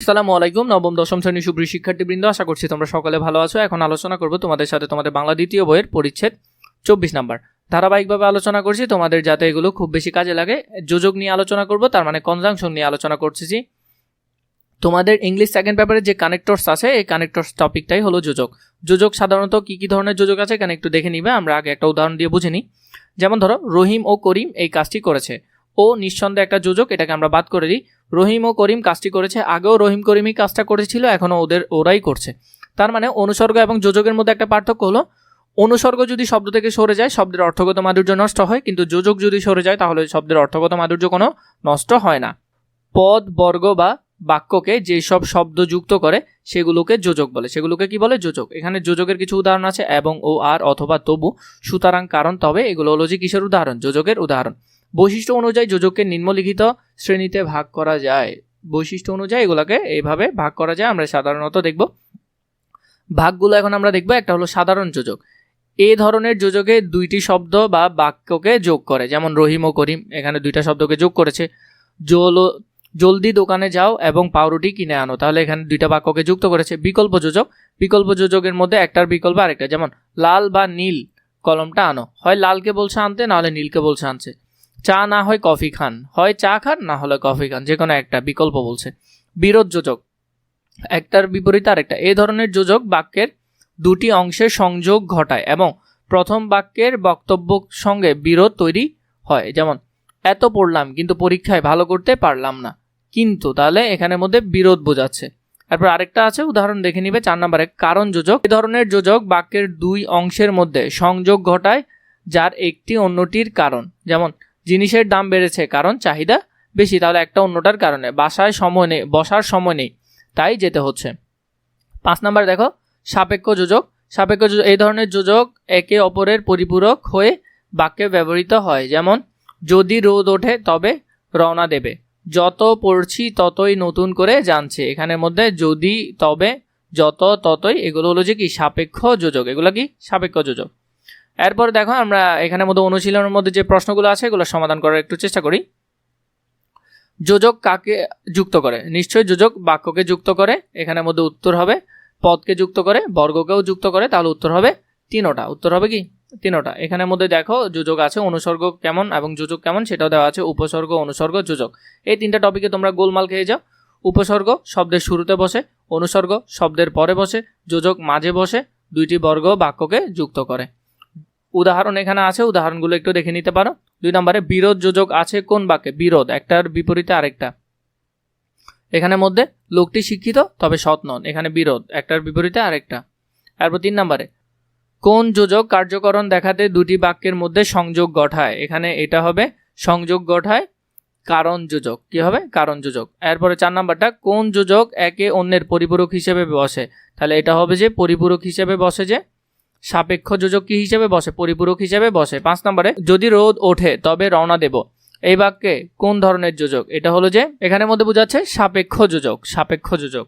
আসসালামু আলাইকুম। নবম, দশম শ্রেণি সুপ্রিয় শিক্ষার্থীবৃন্দ, আশা করছি তোমরা সকলে ভালো আছো। এখন আলোচনা করব তোমাদের সাথে তোমাদের বাংলা দ্বিতীয় বইয়ের পরিচ্ছেদ চব্বিশ নাম্বার। ধারাবাহিকভাবে আলোচনা করছি, তোমাদের যাতে এগুলো খুব বেশি কাজে লাগে। যোজক নিয়ে আলোচনা করব, তার মানে কনজাংশন নিয়ে আলোচনা করছি তোমাদের ইংলিশ সেকেন্ড পেপারে যে কানেক্টরস আছে, এই কানেক্টরস টপিকটাই হলো যোজক। যোজক সাধারণত কি কি ধরনের যোজক আছে? এখানে একটু দেখে নিবে, আমরা আগে একটা উদাহরণ দিয়ে বুঝে নিই। যেমন ধরো, রহিম ও করিম এই কাজটি করেছে। ও নিঃসন্দেহে একটা যোজক, এটাকে আমরা বাদ করে দিই। রহিম ও করিম কাজটি করেছে আগেও রহিম করিমই কাজটা করেছিল, এখনও ওদের, ওরাই করছে। তার মানে অনুসর্গ এবং যোজকের মধ্যে একটা পার্থক্য হলো, অনুসর্গ যদি শব্দ থেকে সরে যায়, শব্দের অর্থগত মাধুর্য নষ্ট হয়, কিন্তু যোজক যদি সরে যায়, তাহলে শব্দের অর্থগত মাধুর্য কোনো নষ্ট হয় না। পদ, বর্গ বা বাক্যকে যেসব শব্দ যুক্ত করে, সেগুলোকে যোজক বলে। সেগুলোকে কি বলে? যোজক। এখানে যোজকের কিছু উদাহরণ আছে, এবং, ও, আর, অথবা, তবু। সুতরাং কারণ তবে, এগুলো হলো যে কিসের উদাহরণ? যোজকের উদাহরণ। বৈশিষ্ট্য অনুযায়ী যোজককে নিম্নলিখিত শ্রেণীতে ভাগ করা যায়। বৈশিষ্ট্য অনুযায়ী এগুলোকে এইভাবে ভাগ করা যায়, আমরা সাধারণত দেখব। ভাগগুলো এখন আমরা দেখব, একটা হলো সাধারণ যোজক। এ ধরনের যোজকে দুইটি শব্দ বা বাক্যকে যোগ করে, যেমন রহিম ও করিম, এখানে দুইটা শব্দকে যোগ করেছে। জল জলদি দোকানে যাও এবং পাউরুটি কিনে আনো। তাহলে এখানে দুইটা বাক্যকে যুক্ত করেছে বিকল্প যোজক। বিকল্প যোজকের মধ্যে একটার বিকল্প আরেকটা, যেমন লাল বা নীল কলমটা আনো। হয় লালকে বলছে আনতে, নাহলে নীলকে বলছে আনছে। চা না হয় কফি খান। হয় চা খান, না হলে কফি খান। যে কোনো একটা বিকল্প বলছে। বিরোধ যোজক। একটার বিপরীতে আরেকটা। এই ধরনের যোজক বাক্যের দুটি অংশের সংযোগ ঘটায় এবং প্রথম বাক্যের বক্তব্য সঙ্গে বিরোধ তৈরি হয়। যেমন, এত পড়লাম, কিন্তু পরীক্ষায় ভালো করতে পারলাম না। কিন্তু তাহলে এখানের মধ্যে বিরোধ বোঝাচ্ছে। তারপর আরেকটা আছে, উদাহরণ দেখে নিবে, চার নম্বরে, কারণ যোজক। এ ধরনের যোজক বাক্যের দুই অংশের মধ্যে সংযোগ ঘটায়, যার একটি অন্যটির কারণ। যেমন, জিনিসের দাম বেড়েছে, কারণ চাহিদা বেশি, তাহলে একটা অন্যটার কারণে। বাসায় সময় নেই, বসার সময় নেই, তাই যেতে হচ্ছে। পাঁচ নাম্বার দেখো, সাপেক্ষ যোজক। সাপেক্ষ যোজক, এই ধরনের যোজক একে অপরের পরিপূরক হয়ে বাক্যে ব্যবহৃত হয়। যেমন, যদি রোদ ওঠে, তবে রওনা দেবে। যত পড়ছি ততই নতুন করে জানছে। এখানের মধ্যে যদি, তবে, যত, ততই, এগুলো হলো যে কি সাপেক্ষ যোজক। এগুলো কি? সাপেক্ষ যোজক। এরপর দেখো আমরা এখানের মধ্যে অনুশীলনের মধ্যে যে প্রশ্নগুলো আছে, এগুলো সমাধান করার একটু চেষ্টা করি। যোজক কাকে যুক্ত করে? নিশ্চয়ই যোজক বাক্যকে যুক্ত করে এখানের মধ্যে উত্তর হবে। পদকে যুক্ত করে, বর্গকেও যুক্ত করে, তাহলে উত্তর হবে তিনোটা। উত্তর হবে কি? তিনোটা। এখানের মধ্যে দেখো যোজক আছে, অনুসর্গ কেমন এবং যোজক কেমন, সেটাও দেওয়া আছে উপসর্গ, অনুসর্গ, যোজক। এই তিনটা টপিকে তোমরা গোলমাল খেয়ে যাও। উপসর্গ শব্দের শুরুতে বসে, অনুসর্গ শব্দের পরে বসে, যোজক মাঝে বসে, দুইটি বর্গ বাক্যকে যুক্ত করে। উদাহরণ এখানে আছে, উদাহরণগুলো একটু দেখে নিতে পারো। দুই নম্বরে, বিরোধ যোজক আছে কোন বাক্যে? বিরোধ, একটার বিপরীতে আরেকটা। এখানে মধ্যে, লোকটি শিক্ষিত, তবে সৎ নন। এখানে বিরোধ, একটার বিপরীতে আরেকটা। তারপর তিন নম্বরে কোন যোজক কার্যকরণ দেখাতে দুটি বাক্যের মধ্যে সংযোগ ঘটায় এখানে এটা হবে সংযোগ ঘটায় কারণ যোজক। কি হবে? কারণ যোজক। এরপরে চার নাম্বারটা, কোন যোজক একে অন্যের পরিপূরক হিসেবে বসে? তাহলে এটা হবে যে পরিপূরক হিসেবে বসে যে, সাপেক্ষ যোজক কি হিসেবে বসে? পরিপূরক হিসেবে বসে। পাঁচ নম্বরে, যদি রোদ ওঠে তবে রওনা দেব। এই বাক্যে কোন ধরনের যোজক? এটা হলো যে, এখানের মধ্যে বোঝাচ্ছে সাপেক্ষ যোজক সাপেক্ষ যোজক।